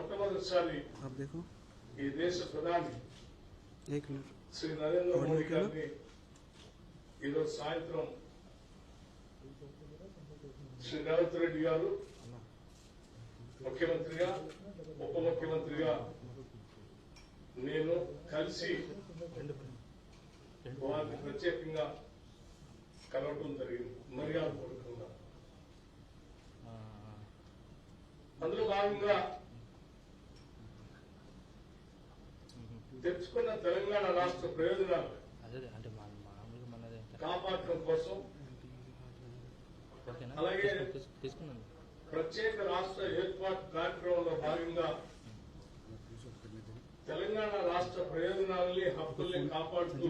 మొట్టమొదటిసారి ఈ దేశ ప్రధాని శ్రీ నరేంద్ర మోడీ గారిని ఈరోజు సాయంత్రం శ్రీ రేవంత్ రెడ్డి గారు ముఖ్యమంత్రిగా ఉప ముఖ్యమంత్రిగా నేను కలిసి వారిని ప్రత్యేకంగా కలవటం జరిగింది మర్యాద అందులో భాగంగా తెచ్చుకున్న తెలంగాణ రాష్ట్ర ప్రయోజనాలు కాపాడటం కోసం. అలాగే ప్రత్యేక రాష్ట్ర ఏర్పాటు కార్యక్రమంలో భాగంగా తెలంగాణ రాష్ట్ర ప్రయోజనాలని హక్కుల్ని కాపాడుతూ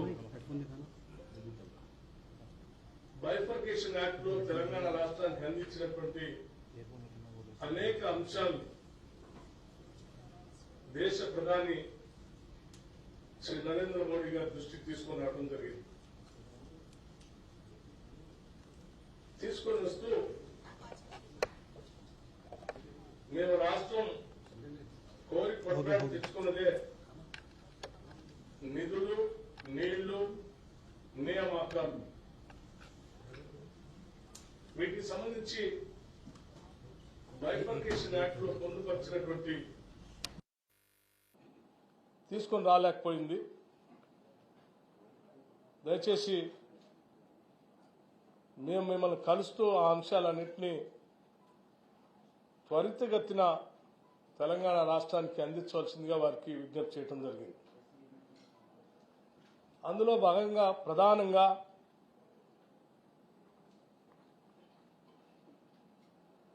బైఫర్కేషన్ యాక్ట్లో తెలంగాణ రాష్ట్రానికి అందించినటువంటి అనేక అంశాలు దేశ ప్రధాని శ్రీ నరేంద్ర మోడీ గారి దృష్టికి తీసుకొని రావడం జరిగింది. తీసుకొని వస్తూ మేము రాష్ట్రం కోరి పట్టణాలు తెచ్చుకున్నదే నిధులు నీళ్ళు నియామకాలు. వీటికి సంబంధించి బైఫర్కేషన్ యాక్ట్లో పొందుపరిచినటువంటి తీసుకొని రాలేకపోయింది. దయచేసి మేము మిమ్మల్ని కలుస్తూ ఆ అంశాలన్నింటినీ త్వరితగతిన తెలంగాణ రాష్ట్రానికి అందించవలసిందిగా వారికి విజ్ఞప్తి చేయడం జరిగింది. అందులో భాగంగా ప్రధానంగా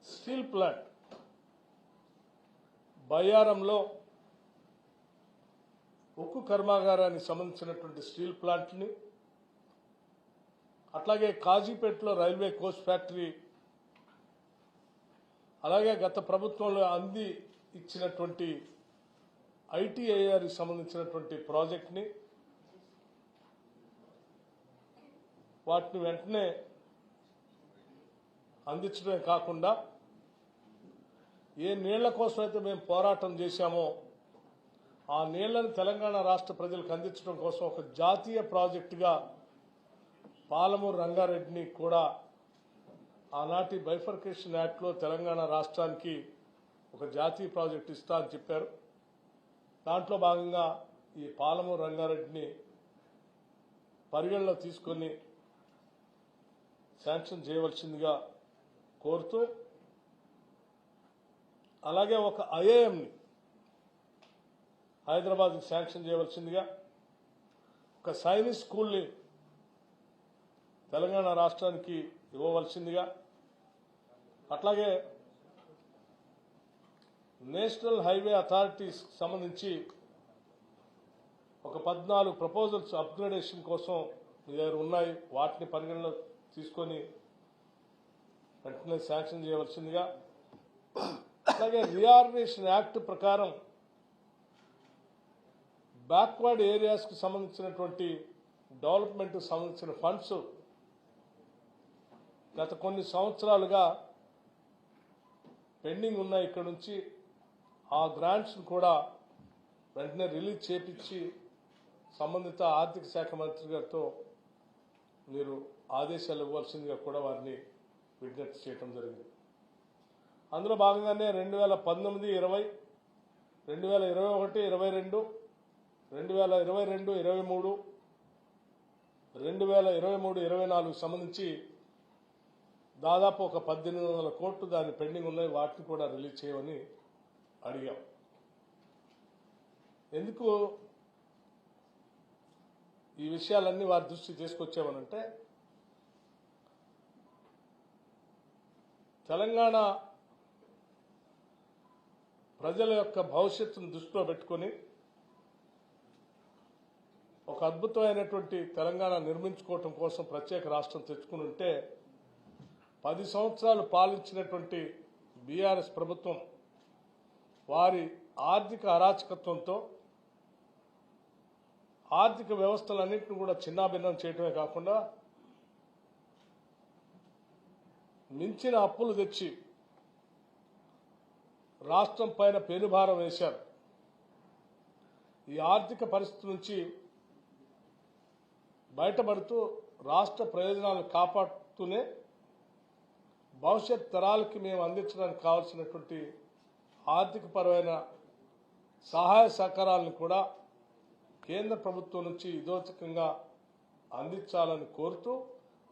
స్టీల్ ప్లాంట్ బయ్యారంలో ఉక్కు కర్మాగారానికి సంబంధించినటువంటి స్టీల్ ప్లాంట్ని అట్లాగే కాజీపేటలో రైల్వే కోచ్ ఫ్యాక్టరీ అలాగే గత ప్రభుత్వంలో అంది ఇచ్చినటువంటి ఐటీఐఆర్కి సంబంధించినటువంటి ప్రాజెక్ట్ని వాటిని వెంటనే అందించడమే కాకుండా ఏ నీళ్ళ కోసం అయితే మేము పోరాటం చేశామో ఆ నీళ్ళను తెలంగాణ రాష్ట్ర ప్రజలకు అందించడం కోసం ఒక జాతీయ ప్రాజెక్టుగా పాలమూరు రంగారెడ్డిని కూడా ఆనాటి బైఫర్కేషన్ యాక్ట్లో తెలంగాణ రాష్ట్రానికి ఒక జాతీయ ప్రాజెక్టు ఇస్తా అని చెప్పారు. దాంట్లో భాగంగా ఈ పాలమూరు రంగారెడ్డిని పరిగణలో తీసుకొని శాంక్షన్ చేయవలసిందిగా కోరుతూ అలాగే ఒక ఐఏఎంని హైదరాబాద్ శాంక్షన్ చేయవలసిందిగా ఒక సైనిక్ స్కూల్ని తెలంగాణ రాష్ట్రానికి ఇవ్వవలసిందిగా అట్లాగే నేషనల్ హైవే అథారిటీస్ సంబంధించి ఒక పద్నాలుగు ప్రపోజల్స్ అప్గ్రేడేషన్ కోసం మీ దగ్గర ఉన్నాయి. వాటిని పరిగణలో తీసుకొని వెంటనే శాంక్షన్ చేయవలసిందిగా అలాగే రియార్గనేషన్ యాక్ట్ ప్రకారం బ్యాక్వర్డ్ ఏరియాస్కి సంబంధించినటువంటి డెవలప్మెంట్కి సంబంధించిన ఫండ్స్ గత కొన్ని సంవత్సరాలుగా పెండింగ్ ఉన్నాయి ఇక్కడ నుంచి. ఆ గ్రాంట్స్ను కూడా వెంటనే రిలీజ్ చేపించి సంబంధిత ఆర్థిక శాఖ మంత్రి గారితో మీరు ఆదేశాలు ఇవ్వాల్సిందిగా కూడా వారిని విజ్ఞప్తి చేయడం జరిగింది. అందులో భాగంగానే రెండు వేల పంతొమ్మిది ఇరవై రెండు వేల ఇరవై ఒకటి ఇరవై రెండు రెండు వేల ఇరవై రెండు ఇరవై మూడు రెండు వేల ఇరవై మూడు ఇరవై నాలుగు సంబంధించి దాదాపు ఒక పద్దెనిమిది వందల కోట్లు దాని పెండింగ్ ఉన్నాయి. వాటిని కూడా రిలీజ్ చేయమని అడిగాం. ఎందుకు ఈ విషయాలన్నీ వారి దృష్టి తీసుకొచ్చామనంటే తెలంగాణ ప్రజల యొక్క భవిష్యత్తును దృష్టిలో పెట్టుకొని ఒక అద్భుతమైనటువంటి తెలంగాణ నిర్మించుకోవటం కోసం ప్రత్యేక రాష్ట్రం తెచ్చుకుని ఉంటే పది సంవత్సరాలు పాలించినటువంటి బీఆర్ఎస్ ప్రభుత్వం వారి ఆర్థిక అరాచకత్వంతో ఆర్థిక వ్యవస్థలన్నింటినీ కూడా చిన్నాభిన్నం చేయటమే కాకుండా మించిన అప్పులు తెచ్చి రాష్ట్రం పైన పెనుభారం వేశారు. ఈ ఆర్థిక పరిస్థితి నుంచి బయటపడుతూ రాష్ట్ర ప్రయోజనాలను కాపాడుతూనే భవిష్యత్ తరాలకి మేము అందించడానికి కావాల్సినటువంటి ఆర్థికపరమైన సహాయ సహకారాలను కూడా కేంద్ర ప్రభుత్వం నుంచి ఇదోచకంగా అందించాలని కోరుతూ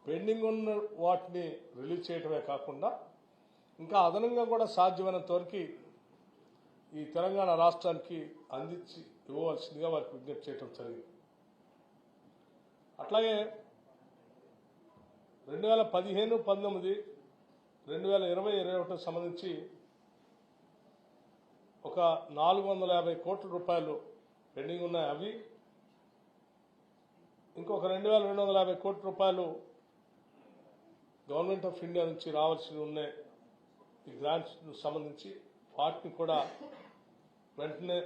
పెండింగ్ ఉన్న వాటిని రిలీజ్ చేయడమే కాకుండా ఇంకా అదనంగా కూడా సాధ్యమైనంత వరకు ఈ తెలంగాణ రాష్ట్రానికి అందించి ఇవ్వవలసిందిగా వారికి విజ్ఞప్తి చేయడం జరిగింది. అట్లాగే రెండు వేల పదిహేను పంతొమ్మిది రెండు వేల ఇరవై ఇరవై ఒకటికి సంబంధించి ఒక నాలుగు వందల యాభై కోట్ల రూపాయలు పెండింగ్ ఉన్నాయి. అవి ఇంకొక రెండు వేల రెండు వందల యాభై కోట్ల రూపాయలు గవర్నమెంట్ ఆఫ్ ఇండియా నుంచి రావాల్సి ఉన్నాయి. ఈ గ్రాంట్స్ సంబంధించి వాటిని కూడా వెంటనే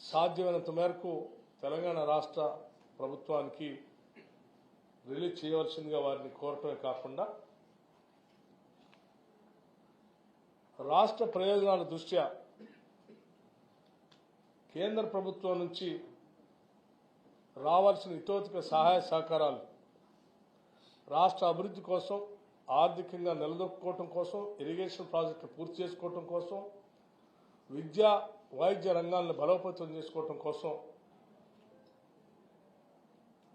సాధ్యమైనంత మేరకు తెలంగాణ రాష్ట్ర ప్రభుత్వానికి రిలీజ్ చేయవలసిందిగా వారిని కోరటమే కాకుండా రాష్ట్ర ప్రయోజనాల దృష్ట్యా కేంద్ర ప్రభుత్వం నుంచి రావాల్సిన ఇతోతిక సహాయ సహకారాలు రాష్ట్ర అభివృద్ధి కోసం ఆర్థికంగా నిలదొక్కుకోవటం కోసం ఇరిగేషన్ ప్రాజెక్టులు పూర్తి చేసుకోవటం కోసం విద్య వైద్య రంగాలను బలోపేతం చేసుకోవటం కోసం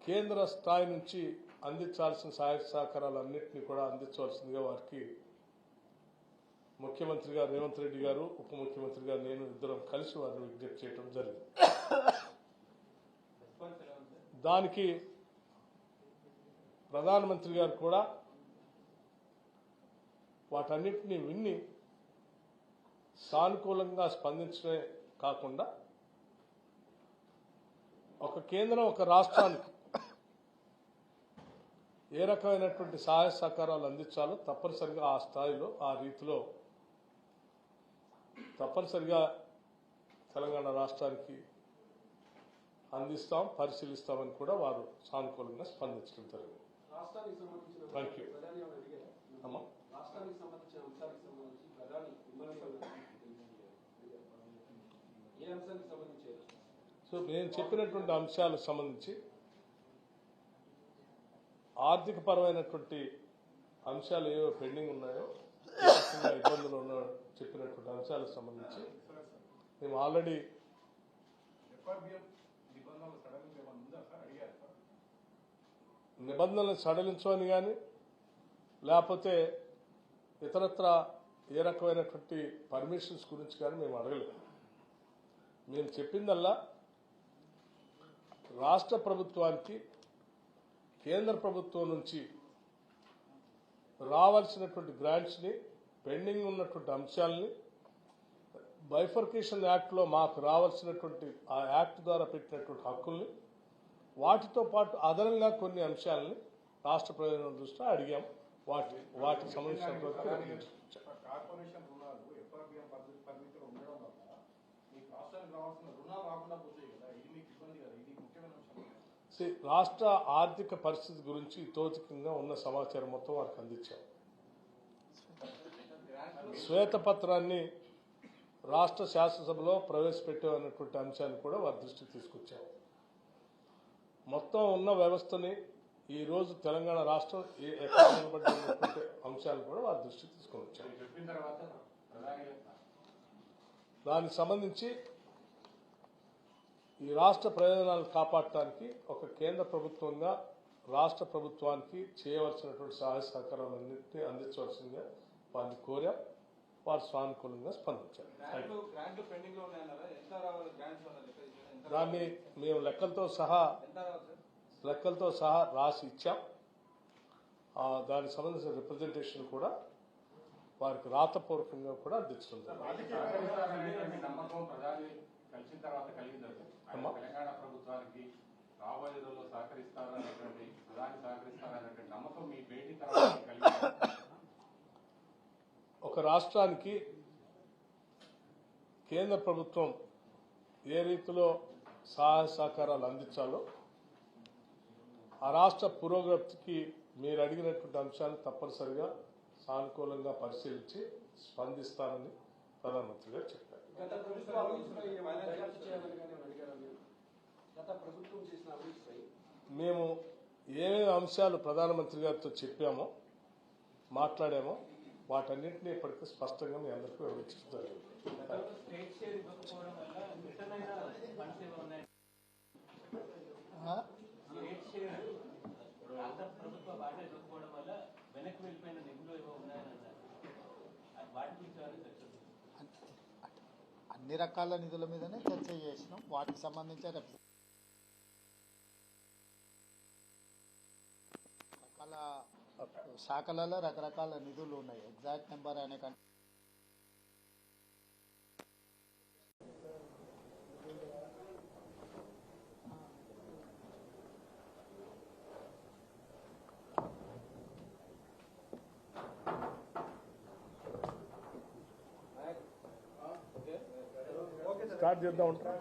కేంద్ర స్థాయి నుంచి అందించాల్సిన సహాయ సహకారాలన్నింటినీ కూడా అందించవలసిందిగా వారికి ముఖ్యమంత్రి గారు రేవంత్ రెడ్డి గారు ఉప ముఖ్యమంత్రి గారు నేను ఇద్దరం కలిసి వారిని విజ్ఞప్తి చేయడం జరిగింది. దానికి ప్రధానమంత్రి గారు కూడా వాటన్నిటిని విన్ని సానుకూలంగా స్పందించడమే కాకుండా ఒక కేంద్రం ఒక రాష్ట్రానికి ఏ రకమైనటువంటి సహాయ సహకారాలు అందించాలో తప్పనిసరిగా ఆ స్థాయిలో ఆ రీతిలో తప్పనిసరిగా తెలంగాణ రాష్ట్రానికి అందిస్తాం పరిశీలిస్తామని కూడా వారు సానుకూలంగా స్పందించడం జరిగింది? అమ్మా? అంశానికి సంబంధించి? సో నేను చెప్పినటువంటి అంశాలకు సంబంధించి ఆర్థిక పరమైనటువంటి అంశాలు ఏవో పెండింగ్ ఉన్నాయో ఇబ్బందులు ఉన్న చెప్పినటువంటి అంశాలకు సంబంధించి మేము ఆల్రెడీ నిబంధనలు నిబంధనలు సడలించమని కానీ లేకపోతే ఇతరత్ర ఏ రకమైనటువంటి పర్మిషన్స్ గురించి కానీ మేము అడగలేదు. మేము చెప్పిందల్లా రాష్ట్ర ప్రభుత్వానికి కేంద్ర ప్రభుత్వం నుంచి రావాల్సినటువంటి గ్రాంట్స్ని పెండింగ్ ఉన్నటువంటి అంశాలని బైఫర్కేషన్ యాక్ట్లో మాకు రావాల్సినటువంటి ఆ యాక్ట్ ద్వారా పెట్టినటువంటి హక్కుల్ని వాటితో పాటు అదనంగా కొన్ని అంశాలని రాష్ట్ర ప్రయోజనం దృష్ట్యా అడిగాం. వాటి వాటికి సంబంధించినటువంటి కార్పొరేషన్ రుణాలు ఎఫ్ఆర్బిఎం పద్ధతి పరిమితిలో ఉండడం వల్ల మీకు రాష్ట్రానికి రావాల్సిన రుణాలు రాకుండా పోతాయి కదా ఇది మీకు ఇబ్బంది కదా ఇది ముఖ్యమైన అంశం రాష్ట్ర ఆర్థిక పరిస్థితి గురించి తోచికంగా ఉన్న సమాచారం మొత్తం వారికి అందించాం. శ్వేతపత్రాన్ని రాష్ట్ర శాసనసభలో ప్రవేశపెట్టామన్నటువంటి అంశాన్ని కూడా వారి దృష్టికి తీసుకొచ్చాం. మొత్తం ఉన్న వ్యవస్థని ఈ రోజు తెలంగాణ రాష్ట్రం నిలబడినటువంటి అంశాలను కూడా వారి దృష్టికి తీసుకొని వచ్చాం దానికి సంబంధించి ఈ రాష్ట్ర ప్రయోజనాలను కాపాడటానికి ఒక కేంద్ర ప్రభుత్వంగా రాష్ట్ర ప్రభుత్వానికి చేయవలసినటువంటి సహాయ సహకారాలన్నింటినీ అందించవలసిందిగా వారిని కోరాం. వారు సానుకూలంగా స్పందించారు. దాన్ని మేము లెక్కలతో సహా లెక్కలతో సహా రాసి ఇచ్చాం. ఆ, దానికి సంబంధించిన రిప్రజెంటేషన్ కూడా వారికి రాతపూర్వకంగా కూడా అందించడం జరిగింది. తెలంగాణ ప్రభుత్వానికి రాబోయే రోజుల్లో సహకరిస్తారనేటువంటి ప్రధాని సహకరిస్తారనేటువంటి నమ్మకం మీ భేటీ తర్వాత ఒక రాష్ట్రానికి కేంద్ర ప్రభుత్వం ఏ రీతిలో సహాయ సహకారాలు అందించాలో ఆ రాష్ట్ర పురోగతికి మీరు అడిగినటువంటి అంశాలు తప్పనిసరిగా సానుకూలంగా పరిశీలించి స్పందిస్తానని ప్రధానమంత్రి గారు చెప్పారు. గత ప్రభుత్వ చేయాలని గత చేసిన మేము ఏమేమి అంశాలు ప్రధానమంత్రి గారితో చెప్పామో మాట్లాడామో వాటన్నింటినీ ఇప్పటికీ స్పష్టంగా మీ అందరికీ వివరించడం జరిగింది స్టేట్ షేర్ ఇవ్వకపోవడం వల్ల రిటర్న్ అయిన ఫండ్స్ ఏమైనా ఉన్నాయి స్టేట్ షేర్ రాష్ట్ర ప్రభుత్వ వాటా ఇవ్వకపోవడం వల్ల వెనక్కి వెళ్ళిపోయిన నిధులు ఏవో ఉన్నాయని అన్నారు అది వాటి గురించి ఏమైనా చర్చ ఉందా? అన్ని రకాల నిధుల మీదనే చర్చ చేసినాం? వాటికి సంబంధించి రేపు రకాల శాఖలలో రకరకాల నిధులు ఉన్నాయి. ఎగ్జాక్ట్ నెంబర్ అనే కంటే స్టార్ట్ చేద్దాం ఉంటా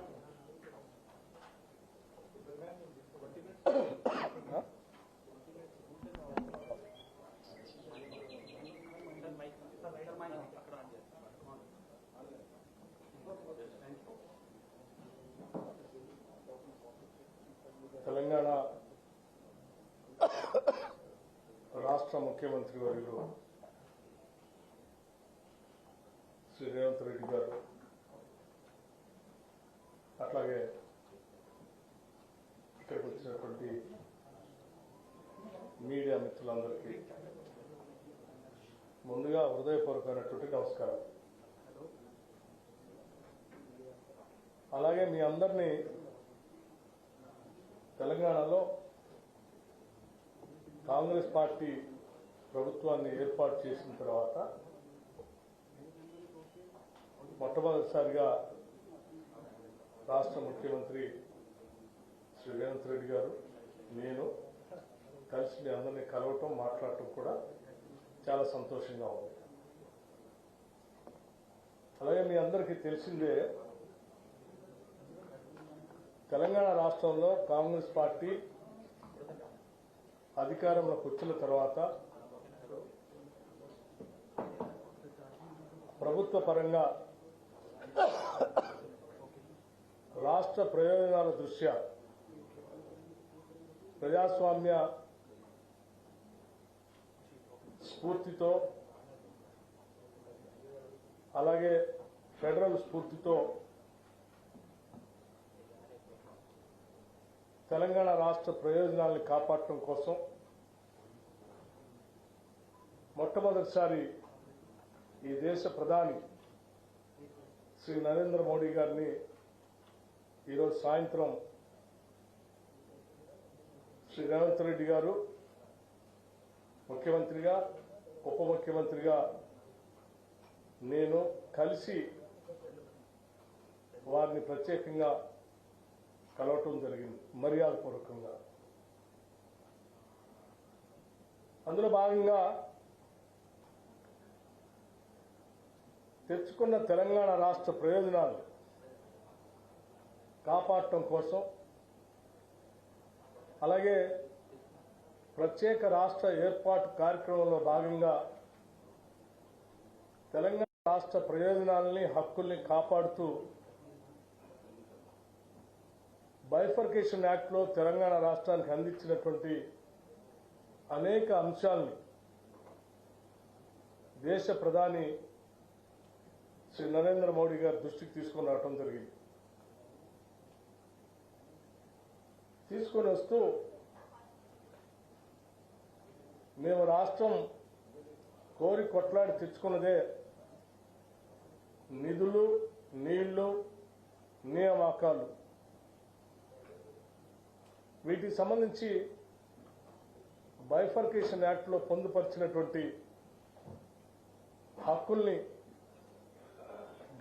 తెలంగాణ రాష్ట్ర ముఖ్యమంత్రి వర్యులు శ్రీ రేవంత్ రెడ్డి గారు అట్లాగే ఇక్కడికి వచ్చినటువంటి మీడియా మిత్రులందరికీ ముందుగా హృదయపూర్వకమైనటువంటి నమస్కారం. అలాగే మీ అందరినీ తెలంగాణలో కాంగ్రెస్ పార్టీ ప్రభుత్వాన్ని ఏర్పాటు చేసిన తర్వాత మొట్టమొదటిసారిగా రాష్ట్ర ముఖ్యమంత్రి శ్రీ రేవంత్ రెడ్డి గారు నేను కలిసి మీ అందరినీ కలవటం మాట్లాడటం కూడా చాలా సంతోషంగా ఉంది. అలాగే మీ అందరికీ తెలిసిందే తెలంగాణ రాష్ట్రంలో కాంగ్రెస్ పార్టీ అధికారంలోకి వచ్చిన తర్వాత ప్రభుత్వ పరంగా రాష్ట్ర ప్రయోజనాల దృష్ట్యా ప్రజాస్వామ్య స్ఫూర్తితో అలాగే ఫెడరల్ స్ఫూర్తితో తెలంగాణ రాష్ట్ర ప్రయోజనాల్ని కాపాడటం కోసం మొట్టమొదటిసారి ఈ దేశ ప్రధాని శ్రీ నరేంద్ర మోడీ గారిని ఈరోజు సాయంత్రం శ్రీ రేవంత్ రెడ్డి గారు ముఖ్యమంత్రిగా ఉప ముఖ్యమంత్రిగా నేను కలిసి వారిని ప్రత్యేకంగా కలవటం జరిగింది మర్యాదపూర్వకంగా అందులో భాగంగా తెచ్చుకున్న తెలంగాణ రాష్ట్ర ప్రయోజనాలు కాపాడటం కోసం అలాగే ప్రత్యేక రాష్ట్ర ఏర్పాటు కార్యక్రమంలో భాగంగా తెలంగాణ రాష్ట్ర ప్రయోజనాలని హక్కుల్ని కాపాడుతూ బైఫర్కేషన్ యాక్ట్లో తెలంగాణ రాష్ట్రానికి అందించినటువంటి అనేక అంశాలని దేశ ప్రధాని శ్రీ నరేంద్ర మోడీ గారి దృష్టికి తీసుకుని రావడం జరిగింది. తీసుకొని వస్తూ మేము రాష్ట్రం కోరి కొట్లాడి తెచ్చుకున్నదే నిధులు నీళ్ళు నియామకాలు. వీటికి సంబంధించి బైఫర్కేషన్ యాక్ట్లో పొందుపరిచినటువంటి హక్కుల్ని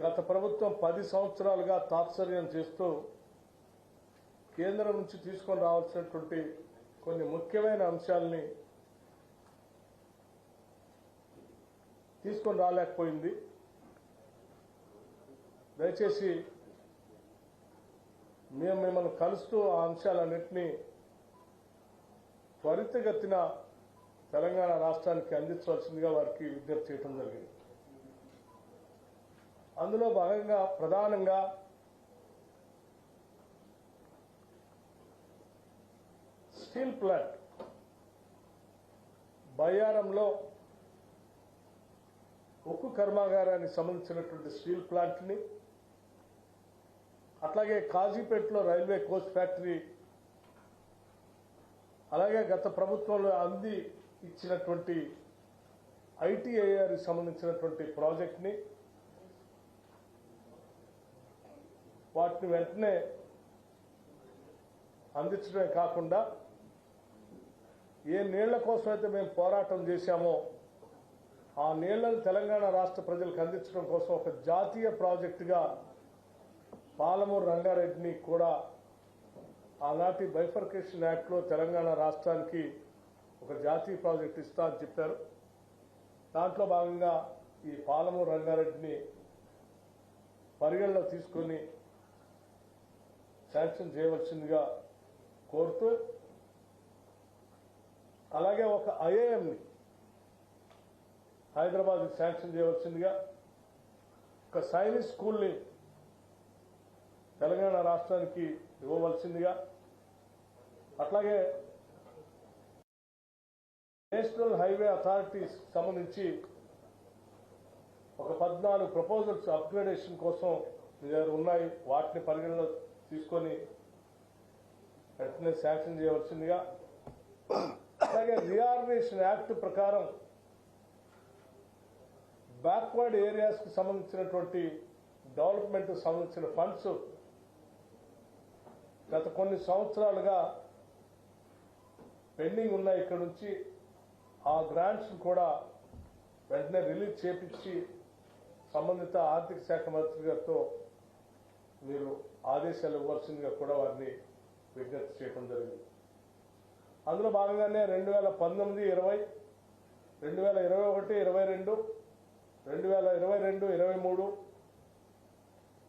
గత ప్రభుత్వం పది సంవత్సరాలుగా తాత్సర్యం చేస్తూ కేంద్రం నుంచి తీసుకొని రావాల్సినటువంటి కొన్ని ముఖ్యమైన అంశాలని తీసుకొని రాలేకపోయింది. దయచేసి మేము మిమ్మల్ని కలుస్తూ ఆ అంశాలన్నింటినీ త్వరితగతిన తెలంగాణ రాష్ట్రానికి అందించవలసిందిగా వారికి విజ్ఞప్తి చేయడం జరిగింది. అందులో భాగంగా ప్రధానంగా స్టీల్ ప్లాంట్ బయ్యారంలో ఉక్కు కర్మాగారానికి సంబంధించినటువంటి స్టీల్ ప్లాంట్ని అట్లాగే కాజీపేటలో రైల్వే కోచ్ ఫ్యాక్టరీ అలాగే గత ప్రభుత్వంలో అంది ఇచ్చినటువంటి ఐటీఐఆర్కి సంబంధించినటువంటి ప్రాజెక్ట్ని వాటిని వెంటనే అందించడమే కాకుండా ఏ నీళ్ళ కోసం అయితే మేము పోరాటం చేశామో ఆ నీళ్ళను తెలంగాణ రాష్ట్ర ప్రజలకు అందించడం కోసం ఒక జాతీయ ప్రాజెక్టుగా పాలమూరు రంగారెడ్డిని కూడా ఆనాటి బైఫర్కేషన్ యాక్ట్లో తెలంగాణ రాష్ట్రానికి ఒక జాతీయ ప్రాజెక్ట్ ఇస్తా అని చెప్పారు. దాంట్లో భాగంగా ఈ పాలమూరు రంగారెడ్డిని పరిగణలో తీసుకొని శాంక్షన్ చేయవలసిందిగా కోరుతూ అలాగే ఒక ఐఏఎంని హైదరాబాద్ శాంక్షన్ చేయవలసిందిగా ఒక సైనిక్ స్కూల్ని తెలంగాణ రాష్ట్రానికి ఇవ్వవలసిందిగా అట్లాగే నేషనల్ హైవే అథారిటీస్ సంబంధించి ఒక పద్నాలుగు ప్రపోజల్స్ అప్గ్రేడేషన్ కోసం మీ దగ్గర ఉన్నాయి. వాటిని పరిగణలో తీసుకొని వెంటనే శాంక్షన్ చేయవలసిందిగా అలాగే రియార్వేషన్ యాక్ట్ ప్రకారం బ్యాక్వర్డ్ ఏరియాస్కి సంబంధించినటువంటి డెవలప్మెంట్ సంబంధించిన ఫండ్స్ గత కొన్ని సంవత్సరాలుగా పెండింగ్ ఉన్నాయి ఇక్కడ నుంచి. ఆ గ్రాంట్స్ కూడా వెంటనే రిలీజ్ చేపించి సంబంధిత ఆర్థిక శాఖ మంత్రి గారితో మీరు ఆదేశాలు ఇవ్వాల్సిందిగా కూడా వారిని విజ్ఞప్తి చేయడం జరిగింది. అందులో భాగంగానే రెండు వేల పంతొమ్మిది ఇరవై రెండు వేల ఇరవై ఒకటి ఇరవై రెండు రెండు వేల ఇరవై రెండు ఇరవై మూడు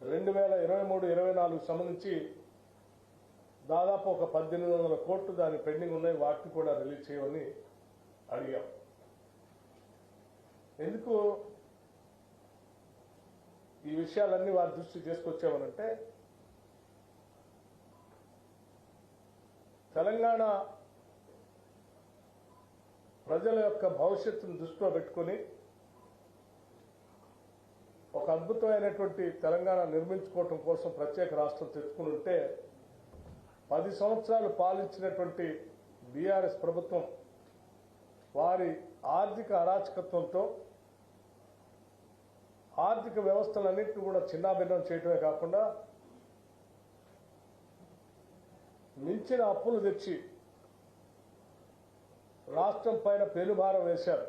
రెండు వేల ఇరవై మూడు ఇరవై నాలుగు సంబంధించి దాదాపు ఒక పద్దెనిమిది వందల కోట్లు దాని పెండింగ్ ఉన్నాయి. వాటిని కూడా రిలీజ్ చేయమని అడిగాం. ఎందుకు ఈ విషయాలన్నీ వారి దృష్టి తీసుకొచ్చామనంటే తెలంగాణ ప్రజల యొక్క భవిష్యత్తును దృష్టిలో పెట్టుకొని ఒక అద్భుతమైనటువంటి తెలంగాణ నిర్మించుకోవటం కోసం ప్రత్యేక రాష్ట్రం తెచ్చుకుని ఉంటే పది సంవత్సరాలు పాలించినటువంటి బీఆర్ఎస్ ప్రభుత్వం వారి ఆర్థిక అరాచకత్వంతో ఆర్థిక వ్యవస్థలన్నింటినీ కూడా చిన్నాభిన్నం చేయటమే కాకుండా మించిన అప్పులు తెచ్చి రాష్ట్రం పైన పేలుభారం వేశారు.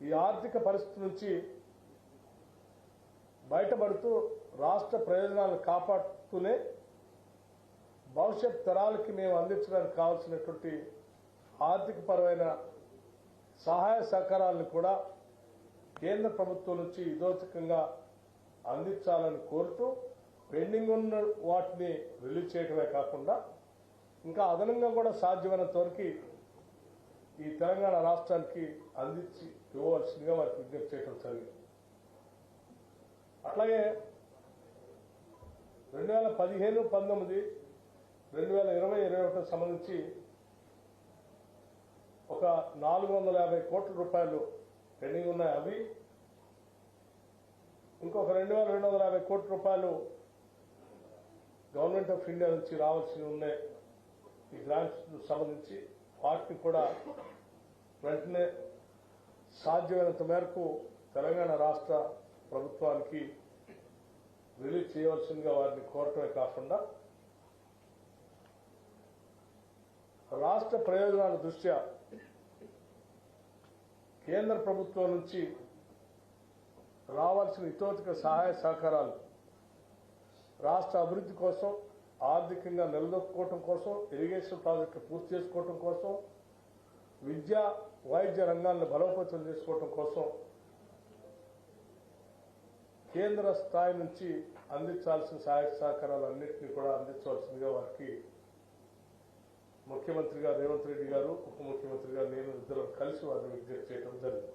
ఈ ఆర్థిక పరిస్థితి నుంచి బయటపడుతూ రాష్ట్ర ప్రయోజనాలను కాపాడుతూనే భవిష్యత్ తరాలకి మేము అందించడానికి కావాల్సినటువంటి ఆర్థిక పరమైన సహాయ సహకారాలను కూడా కేంద్ర ప్రభుత్వం నుంచి ఇదోచకంగా అందించాలని కోరుతూ పెండింగ్ ఉన్న వాటిని రిలీజ్ చేయడమే కాకుండా ఇంకా అదనంగా కూడా సాధ్యమైనంత వరకు ఈ తెలంగాణ రాష్ట్రానికి అందించి ఇవ్వవలసిందిగా వారికి విజ్ఞప్తి చేయడం జరిగింది. అట్లాగే రెండు వేల పదిహేను పంతొమ్మిది రెండు వేల ఇరవై ఇరవై ఒకటికి సంబంధించి ఒక నాలుగు వందల యాభై కోట్ల రూపాయలు పెండింగ్ ఉన్నాయి అవి. ఇంకొక రెండు వేల రెండు వందల యాభై కోట్ల రూపాయలు గవర్నమెంట్ ఆఫ్ ఇండియా నుంచి రావాల్సి ఉన్నాయి. ఈ గ్రాంట్స్ సంబంధించి పార్టీ కూడా వెంటనే సాధ్యమైనంత మేరకు తెలంగాణ రాష్ట్ర ప్రభుత్వానికి రిలీజ్ చేయవలసిందిగా వారిని కోరటమే కాకుండా రాష్ట్ర ప్రయోజనాల దృష్ట్యా కేంద్ర ప్రభుత్వం నుంచి రావాల్సిన ఇతోతిక సహాయ సహకారాలు రాష్ట్ర అభివృద్ధి కోసం ఆర్థికంగా నిలదొక్కుకోవటం కోసం ఇరిగేషన్ ప్రాజెక్టు పూర్తి చేసుకోవటం కోసం విద్య వైద్య రంగాలను బలోపేతం చేసుకోవటం కోసం కేంద్ర స్థాయి నుంచి అందించాల్సిన సహాయ సహకారాలన్నింటినీ కూడా అందించవలసిందిగా వారికి ముఖ్యమంత్రి గారు రేవంత్ రెడ్డి గారు ఉప ముఖ్యమంత్రి గారు నేను ఇద్దరు కలిసి వారిని విజ్ఞప్తి చేయడం జరిగింది.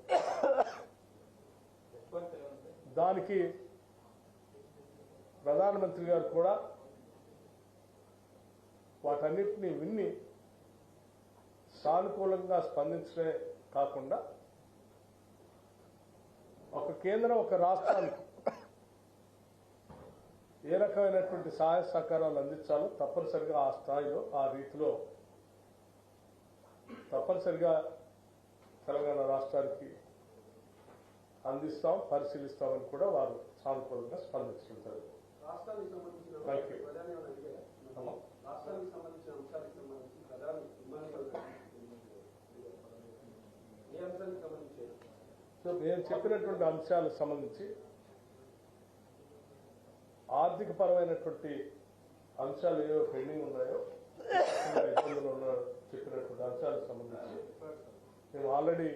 దానికి ప్రధానమంత్రి గారు కూడా వాటన్నిటిని విన్ని సానుకూలంగా స్పందించడమే కాకుండా ఒక కేంద్రం ఒక రాష్ట్రానికి ఏ రకమైనటువంటి సహాయ సహకారాలు అందించాలో తప్పనిసరిగా ఆ స్థాయిలో ఆ రీతిలో తప్పనిసరిగా తెలంగాణ రాష్ట్రానికి అందిస్తాం పరిశీలిస్తామని కూడా వారు సానుకూలంగా స్పందించుకుంటారు రాష్ట్రానికి సంబంధించిన Thank you. ప్రధాని ఏమైనా అడిగారా? అమ్మా. రాష్ట్రానికి సంబంధించిన అంశాలకు సంబంధించి ప్రధాని విమర్శలు ఏ అంశానికి సంబంధించి సో నేను చెప్పినటువంటి అంశాలకు సంబంధించి ఆర్థిక పరమైనటువంటి అంశాలు ఏవో పెండింగ్ ఉన్నాయో ఇబ్బందులు ఉన్న చెప్పినటువంటి అంశాలకు సంబంధించి మేము ఆల్రెడీ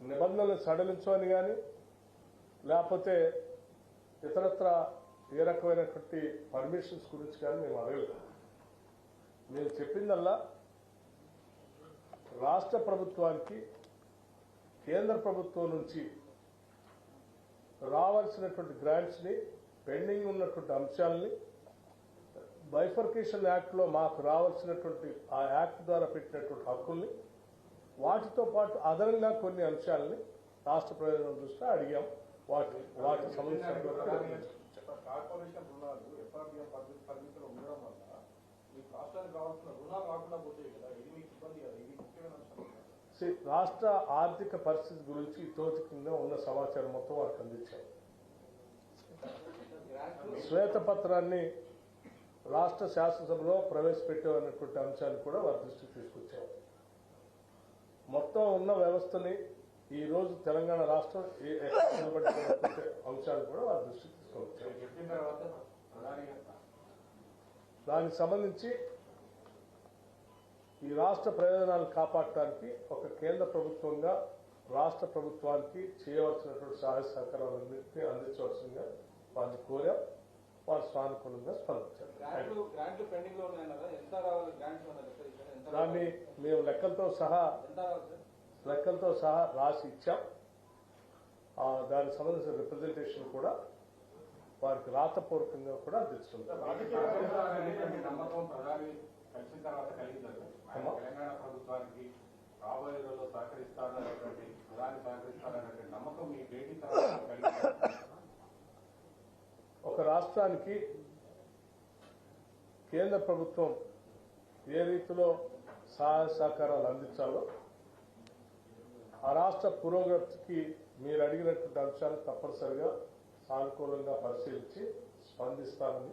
నిబంధనలు సడలించేమని కానీ లేకపోతే ఇతరత్ర ఏ రకమైనటువంటి పర్మిషన్స్ గురించి కానీ మేము అడగలేదు. మేము చెప్పిందల్లా రాష్ట్ర ప్రభుత్వానికి కేంద్ర ప్రభుత్వం నుంచి రావాల్సినటువంటి గ్రాంట్స్ని పెండింగ్ ఉన్నటువంటి అంశాలని బైఫర్కేషన్ యాక్ట్లో మాకు రావాల్సినటువంటి ఆ యాక్ట్ ద్వారా పెట్టినటువంటి హక్కుల్ని వాటితో పాటు అదనంగా కొన్ని అంశాలని రాష్ట్ర ప్రయోజనం దృష్ట్యా అడిగాం. వాటి వాటికి సంబంధించినటువంటి కార్పొరేషన్ రుణాలు ఎఫ్ఆర్బిఎం పరిమితులు ఉండడం వల్ల మీకు రాష్ట్రానికి కావాల్సిన రుణాలు రాకుండా కదా ఇది మీకు ఇబ్బంది కదా ఇది ముఖ్యమైన అంశం కదా. సి- రాష్ట్ర ఆర్థిక పరిస్థితి గురించి తోచికంగా ఉన్న సమాచారం మొత్తం వారికి అందించారు. శ్వేతపత్రాన్ని రాష్ట్ర శాసనసభలో ప్రవేశపెట్టేవన్నటువంటి అంశాన్ని కూడా వారి దృష్టికి తీసుకొచ్చారు. మొత్తం ఉన్న వ్యవస్థని ఈ రోజు తెలంగాణ రాష్ట్రం అంశాలు కూడా వారి దృష్టికి తీసుకొచ్చారు. దానికి సంబంధించి ఈ రాష్ట్ర ప్రయోజనాలు కాపాడటానికి ఒక కేంద్ర ప్రభుత్వంగా రాష్ట్ర ప్రభుత్వానికి చేయవలసినటువంటి సహాయ సహకారాలన్నింటినీ అందించవలసిందిగా వారిని కోరాం. వారు సానుకూలంగా స్పందించారు. దాన్ని మేము లెక్కలతో సహా లెక్కలతో సహా రాసి ఇచ్చాం. ఆ దానికి సంబంధించిన రిప్రజెంటేషన్ కూడా వారికి రాతపూర్వకంగా కూడా అందించుకుంటాం తర్వాత. తెలంగాణ ప్రభుత్వానికి రాబోయే రోజుల్లో సహకరిస్తారనేటువంటి ప్రధాని సహకరిస్తారనేటువంటి నమ్మకం మీ భేటీ తర్వాత కలిగింది ఒక రాష్ట్రానికి కేంద్ర ప్రభుత్వం ఏ రీతిలో సహాయ సహకారాలు అందించాలో ఆ రాష్ట్ర పురోగతికి మీరు అడిగినటువంటి అంశాలు తప్పనిసరిగా సానుకూలంగా పరిశీలించి స్పందిస్తానని